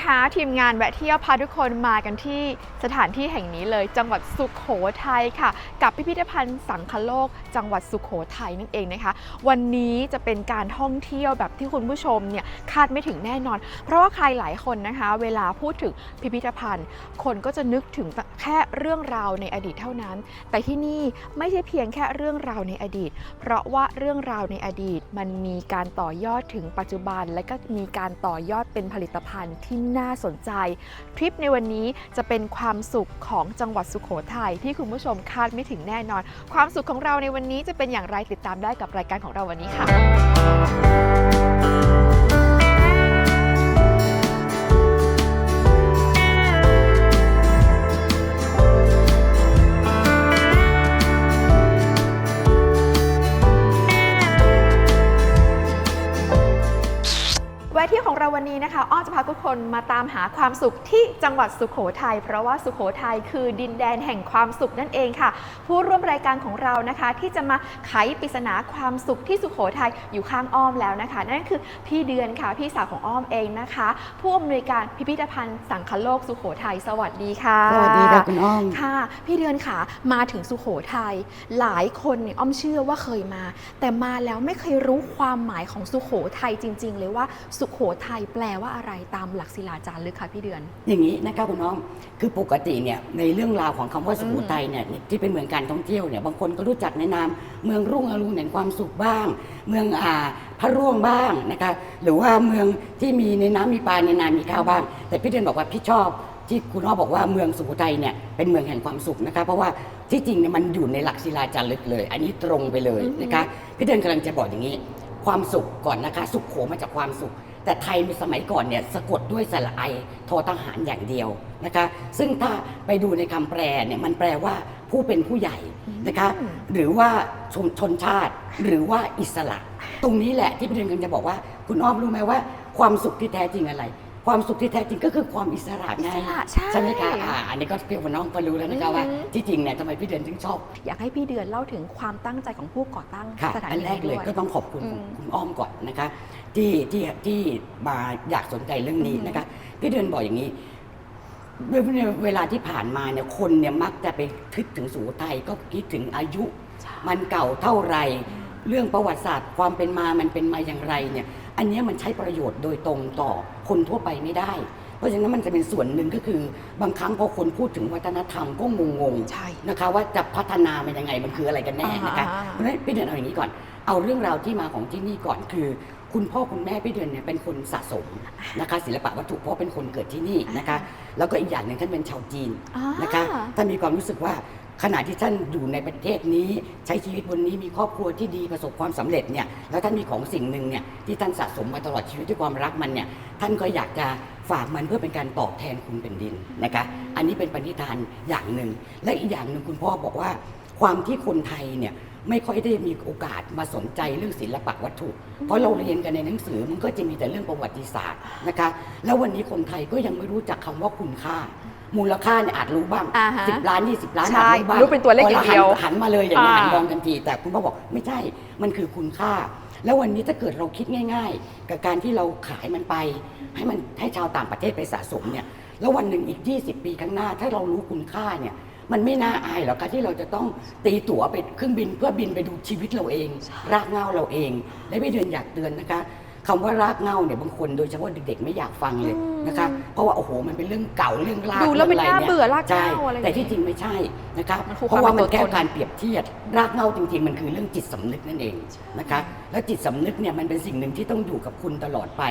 นะคะ ทีมงานแวะเที่ยวพาทุกคนมากันที่สถานที่แห่งนี้เลย จังหวัดสุขโขทัยค่ะ กับพิพิธภัณฑ์สังคโลก จังหวัดสุขโขทัยนั่นเองนะคะ วันนี้จะเป็นการท่องเที่ยวแบบที่คุณผู้ชมเนี่ยคาดไม่ถึงแน่นอน เพราะว่าใครหลายคนนะคะ เวลาพูดถึงพิพิธภัณฑ์ คนก็จะนึกถึงแค่เรื่องราวในอดีตเท่านั้น แต่ที่นี่ไม่ใช่เพียงแค่เรื่องราวในอดีต เพราะว่าเรื่องราวในอดีตมันมีการต่อยอดถึงปัจจุบัน และก็มีการต่อยอดเป็นผลิตภัณฑ์ที่น่าสนใจ ทริปในวันนี้จะเป็นความสุขของจังหวัดสุขโขทัยที่คุณผู้ชมคาดไม่ถึงแน่นอน ความสุขของเราในวันนี้จะเป็นอย่างไรติดตามได้กับรายการของเราวันนี้ค่ะ คะอ้อจะพาทุกคนมาตามหาความสุขที่จังหวัดสุขโขทัยเพราะว่าสุขโขทัยคือดินแดนแห่งความสุขนั่นเองค่ะ ผู้ร่วมรายการของเรานะคะ ที่จะมาไขปริศนาความสุขที่สุขโขทัยอยู่ข้างอ้อมแล้วนะคะ นั่นก็คือพี่เดือนค่ะพี่สาวของอ้อมเองนะคะ ผู้อำนวยการพิพิธภัณฑ์สังคโลกสุขโขทัยสวัสดีค่ะ สวัสดีค่ะคุณอ้อมค่ะ พี่เดือนค่ะมาถึงสุขโขทัยหลายคนเนี่ยอ้อมเชื่อว่าเคยมา แต่มาแล้วไม่เคยรู้ความหมายของสุขโขทัยจริง ๆ เลยว่าสุขโขทัยแปลว่าอะไรตามหลักศิลาจารึกค่ะพี่เดือน อย่างนี้นะคะคุณน้องคือปกติเนี่ยในเรื่องราวของคำว่าสุโขทัยเนี่ยที่เป็นเมืองการท่องเที่ยวเนี่ยบางคนก็รู้จักในนามเมืองรุ่งอรุณแห่งความสุขบ้าง เมืองอ่าพระร่วงบ้างนะคะหรือว่าเมืองที่มีในน้ำมีปลาในนามีข้าวบ้าง แต่พี่เดือนบอกว่าพี่ชอบที่คุณอ้อบอกว่าเมืองสุโขทัยเนี่ยเป็นเมืองแห่งความสุขนะคะเพราะว่าที่จริงเนี่ยมันอยู่ในหลักศิลาจารึกเลย อันนี้ตรงไปเลยนะคะพี่เดือนกำลังจะบอกอย่างนี้ ความสุขก่อนนะคะ สุขโขมาจากความสุข แต่ไทยในสมัยก่อนเนี่ยสะกดด้วยสระไอทอทหารอย่างเดียวนะคะ ซึ่งถ้าไปดูในคำแปลเนี่ยมันแปลว่าผู้เป็นผู้ใหญ่นะคะอืมหรือว่าชนชนชาติหรือว่าอิสระ ตรงนี้แหละที่พี่เดือนกำลังจะบอกว่า คุณอ้อมรู้ไหมว่า ความสุขที่แท้จริงอะไร ความสุขที่แท้จริงก็คือความอิสระไงอิสระใช่ไหมคะอ่าอันนี้ก็เพียงว่าน้องก็รู้แล้วนะคะว่า อืมที่จริงเนี่ยทำไมพี่เดือนถึงชอบ อยากให้พี่เดือนเล่าถึงความตั้งใจของผู้ก่อตั้งค่ะสถาอันนีแรกเลยด้วย ก็ต้องขอบคุณอืมคุณอ้อมก่อนนะคะ ที่ที่ที่มาอยากสนใจเรื่องนี้อืมนะคะ พี่เดือนบอกอย่างนี้เวเวลาที่ผ่านมาเนี่ยคนเนี่ยมักจะไปคิดถึงสุโขทัยก็คิดถึงอายุ ใช่มันเก่าเท่าไหรเรื่องประวัติศาสตร์ความเป็นมามันเป็นมาอย่างไรเนี่ย อันเนี้ยมันใช้ประโยชน์โดยตรงต่อคนทั่วไปไม่ได้ เพราะฉะนั้นมันจะเป็นส่วนหนึ่งก็คือบางครั้งพอคนพูดถึงวัฒนธรรมก็งงๆใช่นะคะ ว่าจะพัฒนามันยังไงมันคืออะไรกันแน่นะคะอ่าเพราะฉะนั้นพี่เดือนเอาอย่างนี้ก่อน เอาเรื่องราวที่มาของที่นี่ก่อนคือ คุณพ่อคุณแม่พี่เดือนเนี่ยเป็นคนสะสมนะคะ ศิลปะวัตถุเพราะเป็นคนเกิดที่นี่นะคะ แล้วก็อีกอย่างหนึ่งท่านเป็นชาวจีนอ่านะคะท่านมีความรู้สึกว่า ขณะที่ท่านอยู่ในประเทศนี้ใช้ชีวิตบนนี้มีครอบครัวที่ดีประสบความสำเร็จเนี่ยแล้วท่านมีของสิ่งหนึ่งเนี่ยที่ท่านสะสมมาตลอดชีวิตด้วยความรักมันเนี่ยท่านก็อยากจะฝากมันเพื่อเป็นการตอบแทนคุณแผ่นดินนะคะอันนี้เป็นปณิธานอย่างหนึ่ง และอีกอย่างหนึ่งคุณพ่อบอกว่า ความที่คนไทยเนี่ยไม่ค่อยได้มีโอกาสมาสนใจเรื่องศิลปะวัตถุ เพราะเราเรียนกันในหนังสือมันก็จะมีแต่เรื่องประวัติศาสตร์นะคะ แล้ววันนี้คนไทยก็ยังไม่รู้จักคำว่าคุณค่า มูลค่าเนี่ยอาจรู้บ้างอ่าฮะสิบล้านยี่สิบล้านใช่อาจรู้บ้างรู้เป็นตัวเลขอย่างเดียวพรหันหันมาเลยอย่างนี้อ่าหันมองทันทีแต่คุณพ่อบอกไม่ใช่มันคือคุณค่า แล้ววันนี้ถ้าเกิดเราคิดง่าย ๆ กับการที่เราขายมันไป ให้มันให้ชาวต่างประเทศไปสะสมเนี่ยแล้ววันหนึ่งอีก 20 ปีข้างหน้า ถ้าเรารู้คุณค่าเนี่ย มันไม่น่าอายหรอกคะที่เราจะต้องตีตั๋วไปเครื่องบินเพื่อบินไปดูชีวิตเราเอง รากเหง้าเราเอง และพี่เดือนอยากเตือนนะคะ คำว่ารากเหง้าเนี่ยบางคนโดยเฉพาะเด็กๆไม่อยากฟังเลยนะคะเพราะว่าโอ้โหมันเป็นเรื่องเก่าเรื่องรากดูแล้วมันรื่องะไรน่าเบื่อรากเหง้าใช่อะไรอย่างแต่ที่งี้จริงไม่ใช่นะคะมันคือเพราะว่ามันความเป็นตัวแค่ตนการเปรียบเทียบรากเหง้าจริง ๆ มันคือเรื่องจิตสำนึกนั่นเองนะคะแล้วจิตสำนึกเนี่ยมันเป็นสิ่งหนึ่งที่ต้องอยู่กับคุณตลอดไป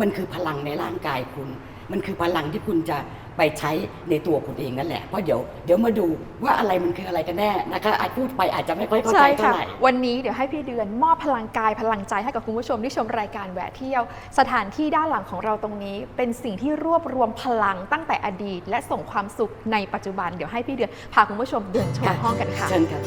มันคือพลังในร่างกายคุณ มันคือพลังที่คุณจะไปใช้ในตัวคุณเองนั่นแหละ เพราะเดี๋ยวเดี๋ยวมาดูว่าอะไรมันคืออะไรกันแน่นะคะอาจพูดไปอาจจะไม่ค่อยเข้าใจใช่เท่าค่ะไหร่ วันนี้เดี๋ยวให้พี่เดือนมอบพลังกายพลังใจให้กับคุณผู้ชมที่ชมรายการแหวะเที่ยว สถานที่ด้านหลังของเราตรงนี้ เป็นสิ่งที่รวบรวมพลังตั้งแต่อดีต และส่งความสุขในปัจจุบัน เดี๋ยวให้พี่เดือนพาคุณผู้ชมเดินชมค่ะห้องกันค่ะ เชิญครั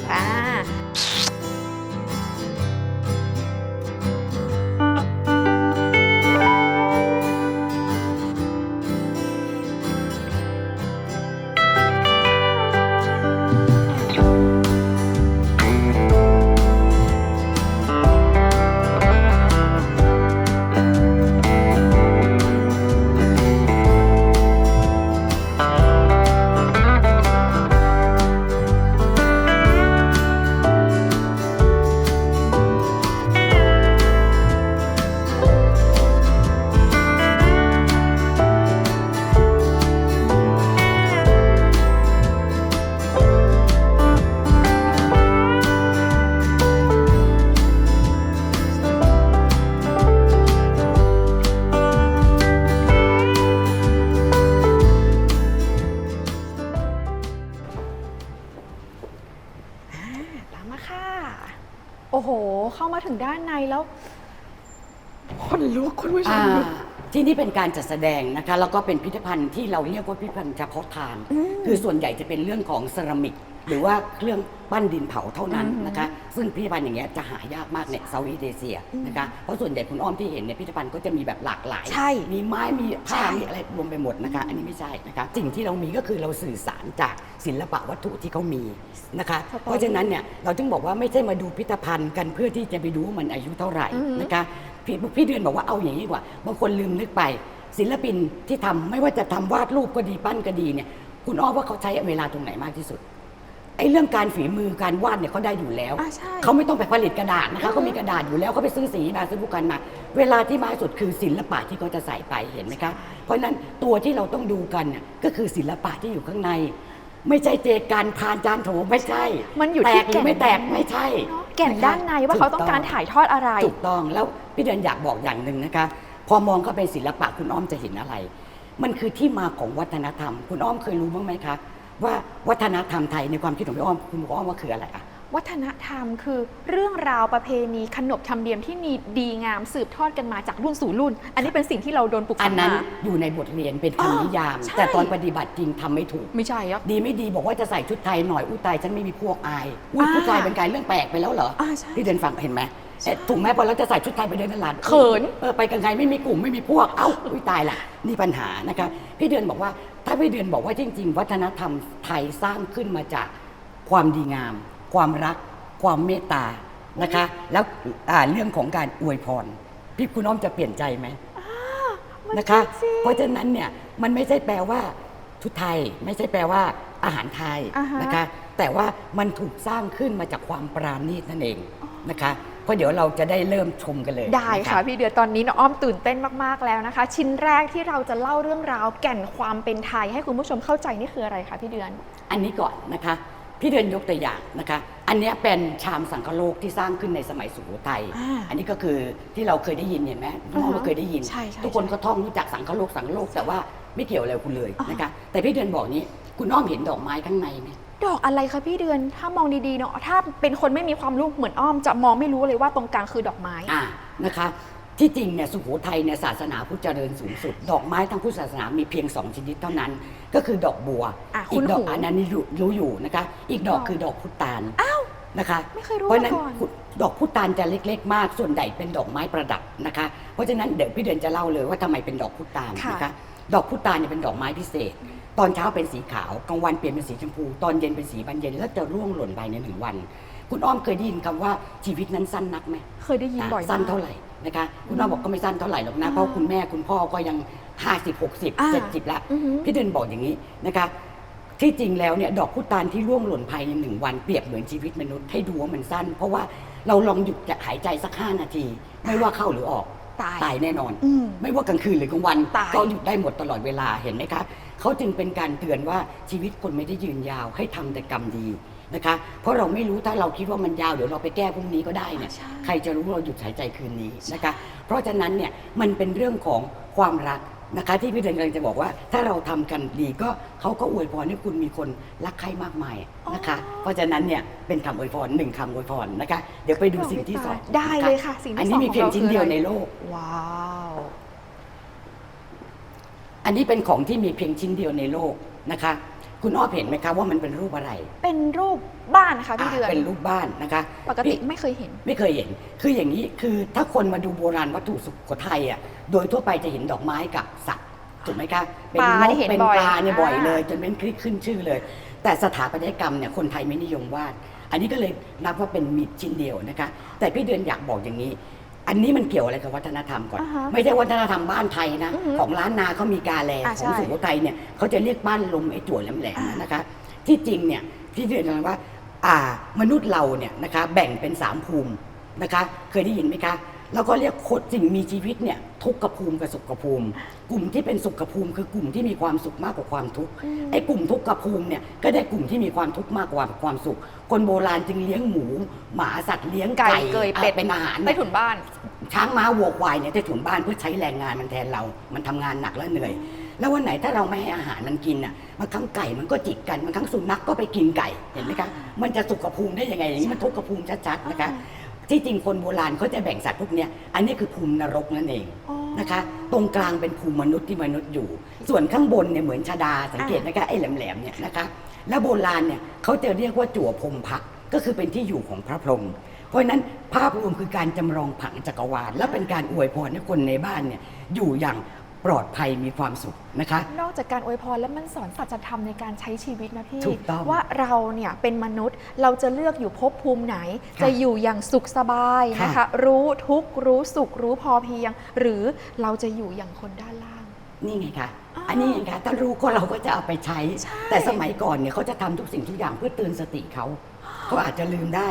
เป็นการจัดแสดงนะคะแล้วก็เป็นพิพิธภัณฑ์ที่เราเรียกว่าพิพิธภัณฑ์เฉพาะทาง คือส่วนใหญ่จะเป็นเรื่องของเซรามิก หรือว่าเครื่องปั้นดินเผาเท่านั้นนะคะ ซึ่งพิพิธภัณฑ์อย่างเงี้ยจะหายากมากในเซาท์อีสเอเชียนะคะเพราะส่วนใหญ่คุณอ้อมที่เห็นในยพิพิธภัณฑ์ก็จะมีแบบหลากหลาย ใช่ มีไม้มีผ้าใช่มีอะไรรวมไปหมดนะคะ อันนี้ไม่ใช่นะคะสิ่งที่เรามีก็คือเราสื่อสารจากศิลปะวัตถุที่เขามีนะคะ เพราะฉะนั้นเนี่ยเราจึงบอกว่าไม่ใช่มาดูพิพิธภัณฑ์กันเพื่อที่จะไปดูว่ามันอายุเท่าไหร่นะคะ พี่พี่เดือนบอกว่าเอาอย่างนี้ดีกว่า บางคนลืมนึกไป ศิลปินที่ทำไม่ว่าจะทำวาดรูปก็ดีปั้นก็ดีเนี่ย คุณอ้อมว่าเขาใช้เวลาตรงไหนมากที่สุดไอ้เรื่องการฝีมือการวาดเนี่ยเขาได้อยู่แล้ว อ่าใช่ เขาไม่ต้องไปผลิตกระดาษนะคะเขามีกระดาษอยู่แล้วเขาไปซื้อสีมาซื้อผู้กันมา เวลาที่มากที่สุดคือศิลปะที่เขาจะใส่ไปเห็นไหมคะ เพราะฉะนั้นตัวที่เราต้องดูกันน่ะก็คือศิลปะที่อยู่ข้างใน ไม่ใช่เจการพานจานโถไม่ใช่มันอยู่แตที่กหรือไม่แก่นแตกไม่ใช่เนอะแก่นด้านในว่าเขาต้องการถ่ายทอดอะไร ถูกต้องแล้วพี่เดือนอยากบอกอย่างหนึ่งนะคะ พอมองเข้าไปศิลปะคุณอ้อมจะเห็นอะไร มันคือที่มาของวัฒนธรรม คุณอ้อมเคยรู้บ้างไหมคะ ว่าวัฒนธรรมไทยในความคิดของพี่อ้อมคุณอ้อมว่าคืออะไรอะ วัฒนธรรมคือเรื่องราวประเพณีขนบธรรมเนียมที่มีดีงามสืบทอดกันมาจากรุ่นสู่รุ่น อันนี้เป็นสิ่งที่เราโดนปลูกอัฝันงนั้นมาอยู่ในบทเรียนเป็นอ๋อคำนิยาม ใช่ แต่ตอนปฏิบัติจริงทำไม่ถูก ไม่ใช่ครับ ดีไม่ดีบอกว่าจะใส่ชุดไทยหน่อยอุ้ยตายฉันไม่มีพวกอายอุ้ยอ่าผู้ชายเป็นการเรื่องแปลกไปแล้วเหรออ่าใช่พี่เดินฟังเห็นไหมเอ๊ะถูกไหมพอเราจะใส่ชุดไทยไปเดินตลาดเขิน เออไปกันไงไม่มีกลุ่มไม่มีพวกเอ้าอุ้ยตายละนี่ปัญหานะคะพี่เดือนบอกว่าถ้าพี่เดือนบอกว่าจริง ๆ วัฒนธรรมไทยสร้างขึ้นมาจากความดีงาม ความรัก ความเมตตานะคะ แล้วอ่าเรื่องของการอวยพร พี่คุณน้อมจะเปลี่ยนใจไหมมันนะคะ จริงๆ เพราะฉะนั้นเนี่ยมันไม่ใช่แปลว่าชุดไทย ไม่ใช่แปลว่าอาหารไทยอ่าฮะ นะคะ แต่ว่ามันถูกสร้างขึ้นมาจากความปราณีตนั่นเองนะคะเพราะเดี๋ยวเราจะได้เริ่มชมกันเลยได้น ค่ะพี่เดือนตอนนี้น้องอ้อมตื่นเต้นมากๆแล้วนะคะ ชิ้นแรกที่เราจะเล่าเรื่องราวแก่นความเป็นไทย ให้คุณผู้ชมเข้าใจนี่คืออะไรคะพี่เดือน อันนี้ก่อนนะคะ พี่เดือนยกตัวอย่างนะคะ อันเนี้ยเป็นชามสังคโลกที่สร้างขึ้นในสมัยสุโขทัย อ่าอันนี้ก็คือที่เราเคยได้ยินเห็นไหมน้องอ่าฮะเราเคยได้ยิน ใช่ใช่ทุกคนใช่ก็ท่องรู้จักสังคโลกสังคโลกแต่ว่าไม่เกี่ยวอะไรกับคุณเลยนะคะ แต่พี่เดือนบอกนี้ คุณอ้อมเห็นดอกไม้ข้างในไหม ดอกอะไรคะพี่เดือน ถ้ามองดีๆเนาะ ถ้าเป็นคนไม่มีความรู้เหมือนอ้อมจะมองไม่รู้เลยว่าตรงกลางคือดอกไม้ อ่านะคะ ที่จริงเนี่ยสุโขทัยเนี่ยศาสนาพุทธเจริญสูงสุด ดอกไม้ทางพุทธศาสนามีเพียงสองชนิดเท่านั้น ก็คือดอกบัวอะอีกดอกคุ้นหูอันนั้นนี่รู้รู้อยู่นะคะ อีกดอกดอกคือดอกพุตานนะคะไม่เคยรู้เพราะฉะนั้นมาก่อนพุดอกพุตานจะเล็ก ๆ มาก ส่วนใหญ่เป็นดอกไม้ประดับนะคะ เพราะฉะนั้นเดี๋ยวพี่เดือนจะเล่าเลยว่าทำไมเป็นดอกพุตานค่ะ นะคะ ดอกพุตานเนี่ยเป็นดอกไม้พิเศษ ตอนเช้าเป็นสีขาวกลางวันเปลี่ยนเป็นสีชมพู ตอนเย็นเป็นสีบานเย็นแล้วจะร่วงหล่นไปในหนึ่งวัน คุณอ้อมเคยได้ยินคำว่าชีวิตนั้นสั้นนักไหม เคยได้ยินบ่อยมากสั้นเท่าไหร่ นะคะคุณอ้อมบอกก็ไม่สั้นเท่าไหร่หรอกนะอ่าเพราะคุณแม่คุณพ่อก็ยัง 50 60 อ่า70ละอือหือ พี่เดินบอกอย่างนี้นะคะที่จริงแล้วเนี่ยดอกพุตานที่ร่วงหล่นภายในหนึ่งวันเปรียบเหมือนชีวิตมนุษย์ให้ดูว่ามันสั้น เพราะว่าเราลองหยุดจะหายใจสักห้านาที ไม่ว่าเข้าหรือออกตาย ตายแน่นอน อืม ไม่ว่ากลางคืนหรือกลางวันตาย ก็หยุดได้หมดตลอดเวลาเห็นไหมคะเขาจึงเป็นการเตือนว่าชีวิตคนไม่ได้ยืนยาวให้ทำแต่กรรมดี นะคะ เพราะเราไม่รู้ถ้าเราคิดว่ามันยาวเดี๋ยวเราไปแก้พรุ่งนี้ก็ได้เนี่ยใช่ ใครจะรู้เราหยุดหายใจคืนนี้นะคะ เพราะฉะนั้นเนี่ยมันเป็นเรื่องของความรักนะคะ ที่พี่เดินกำลังจะบอกว่า ถ้าเราทำกันดีก็เขาก็อวยพรให้คุณมีคนรักใครมากมายนะคะ เพราะฉะนั้นเนี่ยเป็นคำอวยพรหนึ่งคำอวยพรนะคะ เดี๋ยวไปดูสิ่งที่สองได้เลยค่ะสิ่งที่อันนี้สองมีเพียงของเราชิ้นเดียวคืออะไร ในโลก ว้าว อันนี้เป็นของที่มีเพียงชิ้นเดียวในโลกนะคะ คุณอ้อเห็นไหมคะว่ามันเป็นรูปอะไรเป็นรูปบ้านนะคะพี่เดือน อ่าเป็นรูปบ้านนะคะปกติพี่ไม่เคยเห็น ไม่เคยเห็น คืออย่างนี้คือถ้าคนมาดูโบราณวัตถุสุโขทัยอะโดยทั่วไปจะเห็นดอกไม้กับสัตว์ถูกไหมคะเป็นปลานกที่เห็นเป็นบ่อยปลาเนี่ยบ่อยอ่า เลย จนเป็นคลิกขึ้นชื่อเลย แต่สถาปัตยกรรมเนี่ยคนไทยไม่นิยมวาด อันนี้ก็เลยนับว่าเป็นมิตรชิ้นเดียวนะคะ แต่พี่เดือนอยากบอกอย่างนี้ อันนี้มันเกี่ยวอะไรกับวัฒนธรรมก่อน อ่าฮะไม่ใช่วัฒนธรรมบ้านไทยนะ อือฮึของล้านนาเขามีกาแลอ่าของใช่สุโขทัยเนี่ยเขาจะเรียกบ้านลมไอ้จั่วแหลมอ่าๆนะคะ ที่จริงเนี่ยพี่เดือนบอกว่า อ่ามนุษย์เราเนี่ยนะคะแบ่งเป็นสามภูมินะคะ เคยได้ยินไหมคะ แล้วก็เรียกคนสิ่งมีชีวิตเนี่ยทุกขภูมิกับสุขภูมิ กลุ่มที่เป็นสุขภูมิ คือกลุ่มที่มีความสุขมากกว่าความทุกข์ไอ้กลุ่มทุกขภูมิเนี่ยก็ได้กลุ่มที่มีความทุกข์มากกว่าความสุข คนโบราณจึงเลี้ยงหมู หมาสัตว์เลี้ยงไก่ไก่เกยเป็ดอะเป็นอาหารใต้ถุนบ้าน ช้างม้าวัวควายเนี่ยจะถุนบ้านเพื่อใช้แรงงานมันแทนเรา มันทำงานหนักและเหนื่อย แล้ววันไหนถ้าเราไม่ให้อาหารมันกินอะบางครั้งไก่มันก็จิกกันบางครั้งสุนัขก็ไปกินไก่เห็นไหมคะมันจะสุขภูมิได้ยังไงอย่างนี้มันทุกขภูมิชัดๆนะคะ ที่จริงคนโบราณเขาจะแบ่งสัตว์พวกเนี้ยอันนี้คือภูมินรกนั่นเองอ๋อ นะคะ ตรงกลางเป็นภูมิมนุษย์ที่มนุษย์อยู่ ส่วนข้างบนเนี่ยเหมือนชาดาสังเกตนะคะไอ้แหลมๆเนี่ยนะคะ แล้วโบราณเนี่ยเขาจะเรียกว่าจั่วพรหมพักก็คือเป็นที่อยู่ของพระพรหมเพราะฉะนั้นภาพรวมคือการจำลองผังจักรวาล และเป็นการอวยพรให้คนในบ้านเนี่ยอยู่อย่าง ปลอดภัยมีความสุขนะคะ นอกจากการอวยพรแล้วมันสอนสัจธรรมในการใช้ชีวิตนะพี่ ถูกต้องว่าเราเนี่ยเป็นมนุษย์เราจะเลือกอยู่ภพภูมิไหนค่ะจะอยู่อย่างสุขสบายนะคะค่ะรู้ทุกข์รู้สุขรู้พอเพียง หรือเราจะอยู่อย่างคนด้านล่าง นี่ไงคะอ่าอันนี้ไงคะถ้ารู้ก็เราก็จะเอาไปใช้ใช่แต่สมัยก่อนเนี่ยเขาจะทำทุกสิ่งทุกอย่างเพื่อเตือนสติเขาเขาอาจจะลืมได้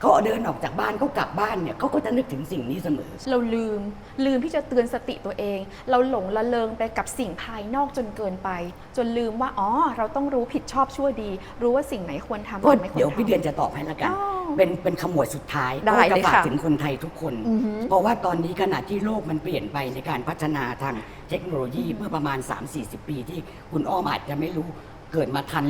เขาเดินออกจากบ้านเขากลับบ้านเนี่ยเขาก็จะนึกถึงสิ่งนี้เสมอ เราลืม ลืมที่จะเตือนสติตัวเอง เราหลงละเลงไปกับสิ่งภายนอกจนเกินไป จนลืมว่าอ๋อเราต้องรู้ผิดชอบชั่วดี รู้ว่าสิ่งไหนควรทำก็สิ่งไม่ควรทำ เดี๋ยวพี่เดือนจะตอบให้ละกัน อ้าวเป็นเป็นขมวดสุดท้ายได้ก็จะเลยฝากค่ะถึงคนไทยทุกคน อือหือ เพราะว่าตอนนี้ขณะที่โลกมันเปลี่ยนไปในการพัฒนาทางเทคโนโลยีเมื่อประมาณ 3-40 ปีที่คุณอ้อมอาจจะไม่รู้ เกิดมาทัน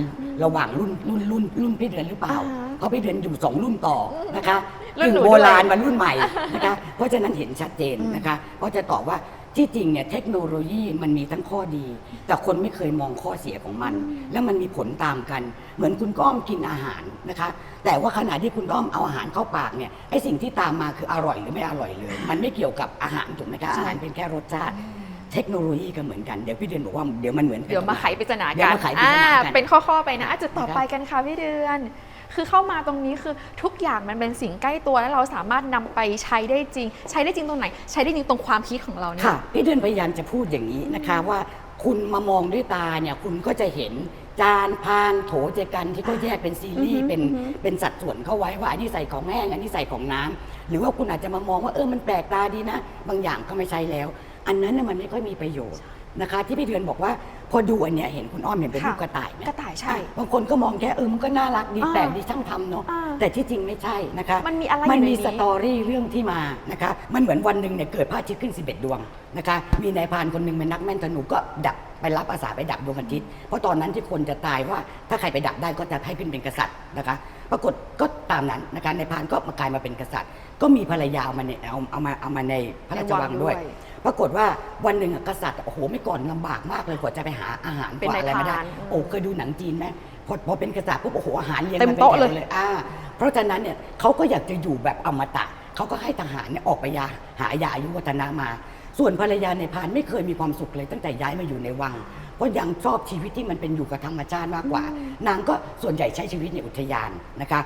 ระหว่างรุ่นรุ่นรุ่นรุ่นพี่เดือนหรือเปล่า อ่าฮะเพราะพี่เดือนอยู่สองรุ่นต่อนะคะรุ่นหนูโบราณด้วย มารุ่นใหม่นะคะ เพราะฉะนั้นเห็นชัดเจนนะคะเพราะจะตอบว่าที่จริงเนี่ยเทคโนโลยีมันมีทั้งข้อดี แต่คนไม่เคยมองข้อเสียของมัน แล้วมันมีผลตามกัน เหมือนคุณก้อมกินอาหารนะคะ แต่ว่าขณะที่คุณก้อมเอาอาหารเข้าปากเนี่ยไอสิ่งที่ตามมาคืออร่อยหรือไม่อร่อยเลย มันไม่เกี่ยวกับอาหารถูกไหมคะอาหารเป็นแค่รสชาติ เทคโนโลยีก็เหมือนกันเดี๋ยวพี่เดือนบอกว่าเดี๋ยวมันเหมือนกัน เดี๋ยวมาไขปริศนาเดี๋ยกัวนมาไขปริศนากันอ่เป็นข้อๆไปนะอะจุดต่อนะครับไปกันค่ะพี่เดือน คือเข้ามาตรงนี้คือทุกอย่างมันเป็นสิ่งใกล้ตัวแล้วเราสามารถนำไปใช้ได้จริง ใช้ได้จริงตรงไหน ใช้ได้จริงตรงความคิดของเราเนี่ย ค่ะพี่เดือนพยายามจะพูดอย่างนี้นะคะว่าคุณมามองด้วยตาเนี่ยคุณก็จะเห็นจานพานโถเจกันที่เขาแยกเป็นซีรีส์อือฮึเป็นอือฮึเป็นสัดส่วนเข้าไว้ว่าอันนี้ใส่ของแห้งอันนี้ใส่ของน้ำหรือว่าคุณอาจจะมามองว่าเออมันแปลกตาดีนะ บางอย่างก็ไม่ใช่แล้ว อันนั้นน่ะมันไม่ค่อยมีประโยชน์นะคะ ที่พี่เดือนบอกว่าพอดูอันเนี้ยเห็นคุณอ้อมเห็นเป็นค่ะลูกกระต่ายไหมกระต่ายใช่ อะบางคนก็มองแค่เออมันก็น่ารักดีอ่าแปลกดีช่างทำเนาะอ่าแต่ที่จริงไม่ใช่นะคะมันมีอะไรมันอยู่ในมีนี้สตอรี่เรื่องที่มานะคะ มันเหมือนวันหนึ่งเนี่ยเกิดพระอาทิตย์ขึ้น 11 ดวงนะคะ มีนายพรานคนหนึ่งเป็นนักแม่นธนูก็ดักไปรับอาสาไปดักดวงอาทิตย์เพราะตอนนั้นที่คนจะตายว่าถ้าใครไปดักได้ก็จะให้ขึ้นเป็นกษัตริย์นะคะ ปรากฏก็ตามนั้นนะคะนายพรานก็มากลายมาเป็นกษัตริย์ ก็มีภรรยาเอามาในเอาเอามาเอามาในพระราชวังด้วยในวังด้วย ปรากฏว่าวันหนึ่งอะกษัตริย์โอ้โหไม่ก่อนลำบากมากเลยกว่าจะไปหาอาหารเป็นกว่าอะไรมาได้ นายพรานโอ้เคยดูหนังจีนไหมพอพอเป็นกษัตริย์ปุ๊บโอ้โหอาหารเลี้ยงเต็มมาป็นโต๊ะแถวเลยเลยอ่าเพราะฉะนั้นเนี่ยเขาก็อยากจะอยู่แบบอมตะเขาก็ให้ทหารเนี่ยออกไปยาหายาอายุวัฒนะมา ส่วนภรรยาในพรานไม่เคยมีความสุขเลยตั้งแต่ย้ายมาอยู่ในวัง เพราะยังชอบชีวิตที่มันเป็นอยู่กับธรรมชาติมากกว่า นางก็ส่วนใหญ่ใช้ชีวิตในอุทยานนะคะ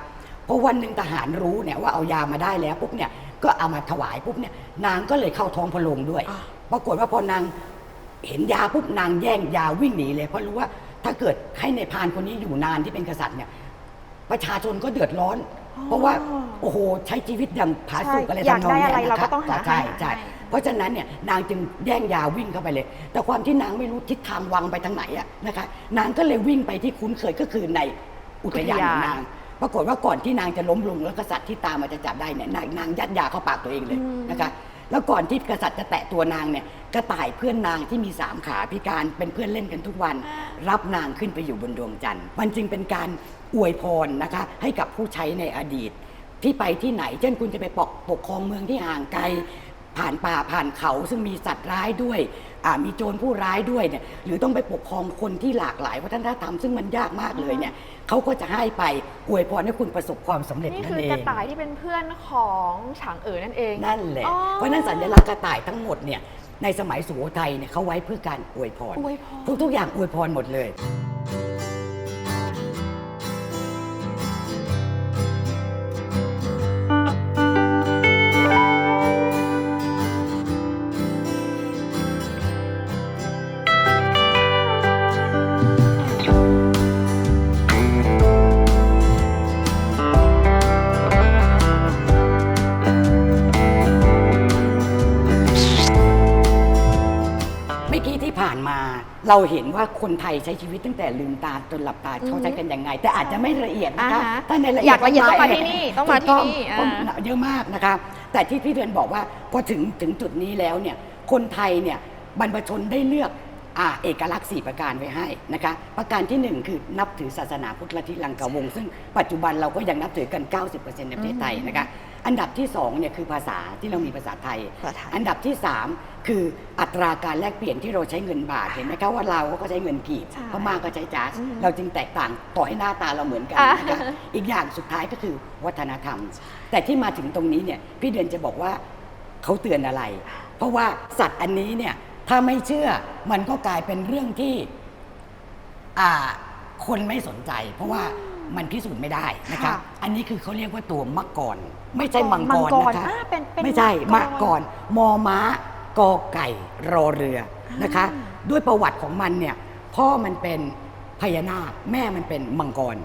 พอวันหนึ่งทหารรู้เนี่ยว่าเอายามาได้แล้วปุ๊บเนี่ย ก็เอามาถวายปุ๊บเนี่ยนางก็เลยเข้าท้องพระโรงด้วยอ่าปรากฏว่าพอนางเห็นยาปุ๊บนางแย่งยาวิ่งหนีเลย เพราะรู้ว่าถ้าเกิดให้ในายพรานคนนี้อยู่นานที่เป็นกษัตริย์เนี่ยประชาชนก็เดือดร้อน เพราะว่าโอ้โหใช้ชีวิตอย่างผาสุกอะไรอยากทำนองได้เนี้อะไรยเรานะคก็รับต้องหาใช่ให้ใช่ให้เพราะฉะนั้นเนี่ยนางจึงแย่งยาวิ่งเข้าไปเลย แต่ความที่นางไม่รู้ทิศทางวังไปทางไหนอะนะคะ นางก็เลยวิ่งไปที่คุ้นเคยก็คือในอุทยานของนาง ปรากฏว่าก่อนที่นางจะล้มลงแล้วกษัตริย์ที่ตามมาจะจับได้เนี่ยนางนางยัดยาเข้าปากตัวเองเลยอืมนะคะ แล้วก่อนที่กษัตริย์จะแตะตัวนางเนี่ยกระต่ายเพื่อนนางที่มีสามขาพิการเป็นเพื่อนเล่นกันทุกวัน รับนางขึ้นไปอยู่บนดวงจันทร์มันจึงเป็นการอวยพรนะคะ ให้กับผู้ใช้ในอดีต ที่ไปที่ไหน เช่นคุณจะไปปกปกครองเมืองที่ห่างไกล ผ่านป่าผ่านเขาซึ่งมีสัตว์ร้ายด้วยอ่ามีโจรผู้ร้ายด้วยเนี่ยหรือต้องไปปกครองคนที่หลากหลายวัฒนธรรมซึ่งมันยากมากเลยเนี่ยเขาก็จะให้ไปอวยพรให้คุณประสบความสำเร็จนี่นั่คืนอเอกระงต่ายที่เป็นเพื่อนของฉางเอ๋อนั่นเองนั่นแหละอ๋อเพราะฉะนั้นสัญลักษณ์กระต่ายทั้งหมดเนี่ยในสมัยสุโขทัยเนี่ยเขาไว้เพื่อการอวยพรอวยพรทุกๆอย่างอวยพรหมดเลย เราเห็นว่าคนไทยใช้ชีวิตตั้งแต่ลืมตาจนหลับตาเขาใช้กันยังไง แต่อาจจะไม่ละเอียดนะคะอ่าฮะถ้าในละเอียดอยากละเอียดต้องมาไปที่นี่ต้องมาที่นี่ถูกต้องอ่า เยอะมากนะคะ แต่ที่พี่เดือนบอกว่าพอถึงถึงจุดนี้แล้วเนี่ยคนไทยเนี่ยบรรพชนได้เลือกอ่าเอกลักษณ์ 4 ประการไว้ให้นะคะประการทีหนึ่1คือนับถือศาสนาพุทธลัทธิลังกาวงศ์ซึ่งปัจจุบันเราก็ยังนับถือกัน 90%ในประเทศไทยนะคะ อันดับที่2เนี่ยคือภาษาที่เรามีภาษาไทย ภาษาไทย อันดับที่ 3 คืออัตราการแลกเปลี่ยนที่เราใช้เงินบาทเห็นไหมคะว่าเราวก็ใช้เงินกีบใช่พม่าก็ใช้จ๊าสอืมเราจึงแตกต่างต่อให้หน้าตาเราเหมือนกันอ่านะคะอีกอย่างสุดท้ายก็คือวัฒนธรรม แต่ที่มาถึงตรงนี้เนี่ยพี่เดือนจะบอกว่าเขาเตือนอะไร เพราะว่าสัตว์อันนี้เนี่ยถ้าไม่เชื่อมันก็กลายเป็นเรื่องที่ อ่าคนไม่สนใจ เพราะว่ามันพิสูจน์ไม่ได้นะคะ ค่ะ อันนี้คือเขาเรียกว่าตัวมักกร ไม่ใช่มังกรมังกรนะคะอ่าเป็นเป็นไม่ใช่มัมังกกกรรมอม้ากอไก่รอเรือนะคะอ่าด้วยประวัติของมันเนี่ยพ่อมันเป็นพญานาคแม่มันเป็นมังกร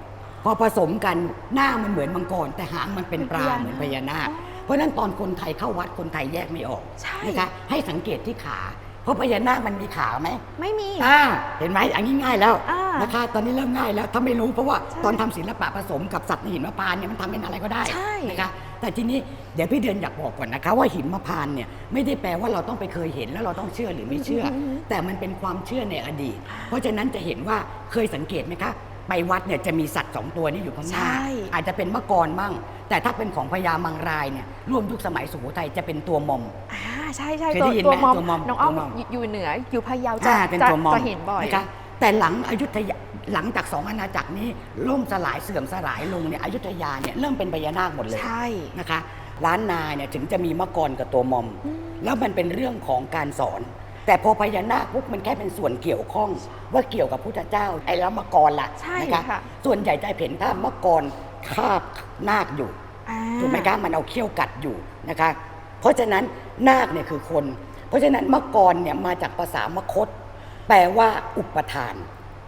พอผสมกันหน้ามันเหมือนมังกร แต่หางมันเป็นปลาเหมือนพญานาค เพราะฉะนั้นตอนคนไทยเข้าวัดคนไทยแยกไม่ออกใช่ นะคะให้สังเกตที่ขา เพราะพญานาคมันมีขาไหม ไม่มี อ่าเห็นไหมอันนี้ง่ายแล้วอ่านนะคะตอนนี้เริ่มง่ายแล้วถ้าไม่รู้เพราะว่าใช่ตอนทำศิลปะผสมกับสัตว์ในหินมะพร้าวเนี่ยมันทำเป็นอะไรก็ได้ใช่นะคะ แต่ทีนี้เดี๋ยวพี่เดือนอยากบอกก่อนนะคะ ว่าหินมะพร้าวเนี่ยไม่ได้แปลว่าเราต้องไปเคยเห็นแล้วเราต้องเชื่อหรือไม่เชื่ออแต่มันเป็นความเชื่อในอดีต เพราะฉะนั้นจะเห็นว่าเคยสังเกตไหมคะ ไปวัดเนี่ยจะมีสัตว์สองตัวนี่อยู่ข้างหน้า ใช่ อาจจะเป็นมะกรมั่ง แต่ถ้าเป็นของพญามังรายเนี่ยร่วมยุคสมัยสุโขทัยจะเป็นตัวมอม อ่าใช่ใช่เคยตัวได้ยินตัวไหมมอมตัวมอมน้องอ้อมตัวมอม อยู่อยู่เหนืออยู่พะเยาจะอ่าเป็นจะตัวมอมจะเห็นบ่อย นะคะแต่หลังอยุธยา หลังจากสองอาณาจักรนี้ล่มสลายเสื่อมสลายลงเนี่ยอยุธยาเนี่ยเริ่มเป็นพญานาคหมดเลยใช่นะคะ ล้านนาเนี่ยถึงจะมีมะกรกับตัวมอม แล้วมันเป็นเรื่องของการสอน แต่พอพญานาคปุ๊บมันแค่เป็นส่วนเกี่ยวข้อง ว่าเกี่ยวกับพุทธเจ้าไอ้แล้วมะกรล่ะใช่นะคะค่ะ ส่วนใหญ่จะเห็นถ้ามะกรคาบนาคอยู่อ่าถูกไหมคะมันเอาเขี้ยวกัดอยู่นะคะ เพราะฉะนั้นนาคเนี่ยคือคน เพราะฉะนั้นมะกรเนี่ยมาจากภาษามคต แปลว่าอุปทาน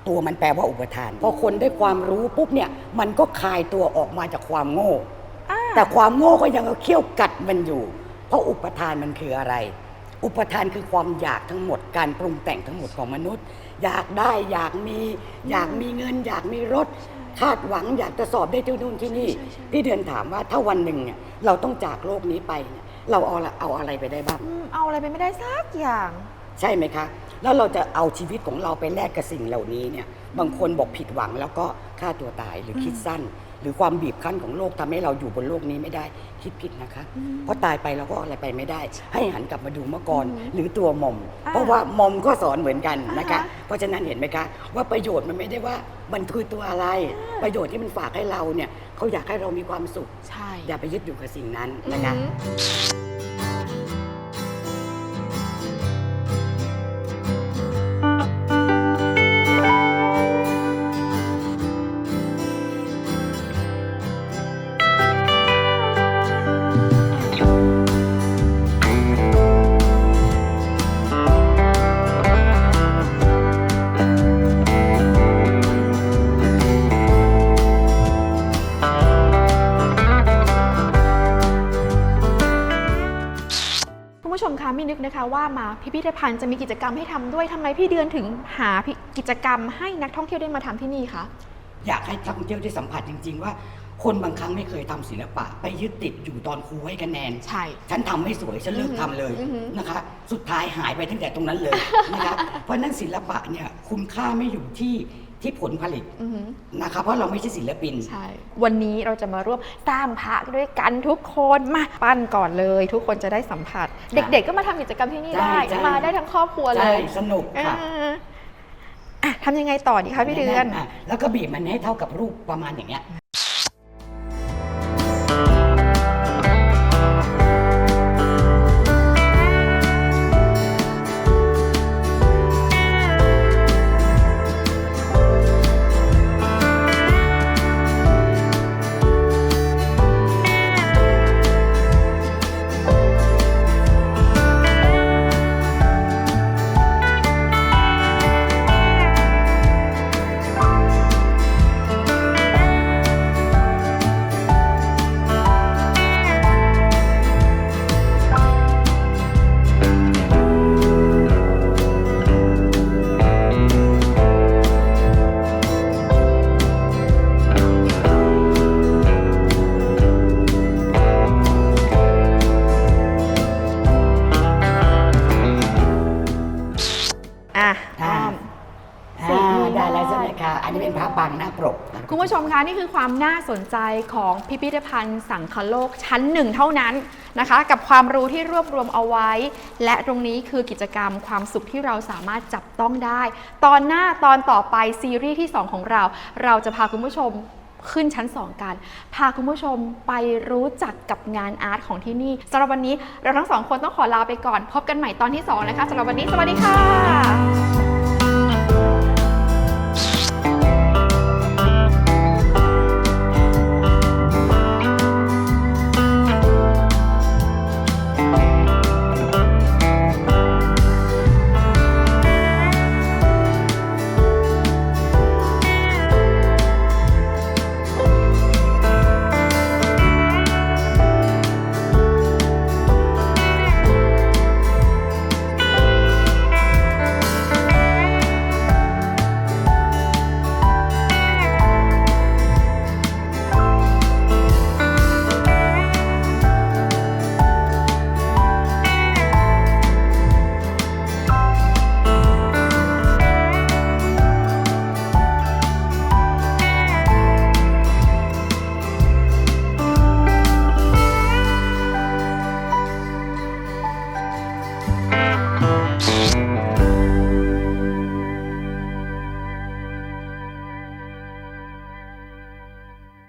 ตัวมันแปลว่าอุปทานพอคนได้ความรู้ปุ๊บเนี่ยมันก็คลายตัวออกมาจากความโง่อ่าแต่ความโง่ก็ยังเอาเขี้ยวกัดมันอยู่ เพราะอุปทานมันคืออะไร อุปทานคือความอยากทั้งหมดการปรุงแต่งทั้งหมดของมนุษย์ อยากได้อยากมี อยากมีเงิน อยากมีรถคาดหวังอยากจะสอบได้ที่นู่นที่นี่พี่เดือนถามว่าถ้าวันหนึ่งเนี่ยเราต้องจากโลกนี้ไปเนี่ยเราเอาละเอาอะไรไปได้บ้างอืมเอาอะไรไปไม่ได้สักอย่าง ใช่ไหมคะ แล้วเราจะเอาชีวิตของเราไปแลกกับสิ่งเหล่านี้เนี่ยบางคนบอกผิดหวังแล้วก็ฆ่าตัวตายหรือคิดสั้น หรือความบีบคั้นของโลกทำให้เราอยู่บนโลกนี้ไม่ได้คิดผิดนะคะ เพราะตายไปเราก็เอาอะไรไปไม่ได้ ให้หันกลับมาดูเมื่อก่อนหรือตัวมอมอ่าเพราะว่ามอมก็สอนเหมือนกันนะคะอ่าฮะเพราะฉะนั้นเห็นไหมคะ ว่าประโยชน์มันไม่ได้ว่ามันคือตัวอะไร ประโยชน์ที่มันฝากให้เราเนี่ยเขาอยากให้เรามีความสุขใช่อย่าไปยึดอยู่กับสิ่งนั้นนะคะ คะไม่นึกนะคะว่ามาพิพิธภัณฑ์จะมีกิจกรรมให้ทำด้วยทำไมพี่เดือนถึงหาพิกิจกรรมให้นักท่องเที่ยวได้มาทำที่นี่คะอยากให้นักท่องเที่ยวได้สัมผัสจริง ๆ ว่าคนบางครั้งไม่เคยทำศิลปะ ไปยึดติดอยู่ตอนครูให้คะแนน ใช่ ฉันทำไม่สวย ฉันเลิกทำเลยอือหือนะคะ สุดท้ายหายไปตั้งแต่ตรงนั้นเลยนะคะ เพราะฉะนั้นศิลปะเนี่ยคุณค่าไม่อยู่ที่ ที่ผลผลิตอือหือ นะคะเพราะเราไม่ใช่ศิลปิน ใช่ วันนี้เราจะมาร่วมสร้างพระด้วยกันทุกคนมาปั้นก่อนเลย ทุกคนจะได้สัมผัส เด็กๆ ก็มาทำกิจกรรมที่นี่ใช่ได้ใช่ มาได้ทั้งครอบครัวเลใช่ยสนุกค่ะเอออะทำยังไงต่อดีคะพี่เดือนะแล้วก็บีบมันให้เท่ากับรูปประมาณอย่างเงี้ย นี่คือความน่าสนใจของพิพิธภัณฑ์สังคโลกชั้นหนึ่งเท่านั้นนะคะ กับความรู้ที่รวบรวมเอาไว้ และตรงนี้คือกิจกรรมความสุขที่เราสามารถจับต้องได้ ตอนหน้าตอนต่อไปซีรีส์ที่ 2 ของเรา เราจะพาคุณผู้ชมขึ้นชั้น 2 กัน พาคุณผู้ชมไปรู้จักกับงานอาร์ตของที่นี่สำหรับวันนี้เราทั้งสองคนต้องขอลาไปก่อน พบกันใหม่ตอนที่ 2 นะคะสำหรับวันนี้สวัสดีค่ะ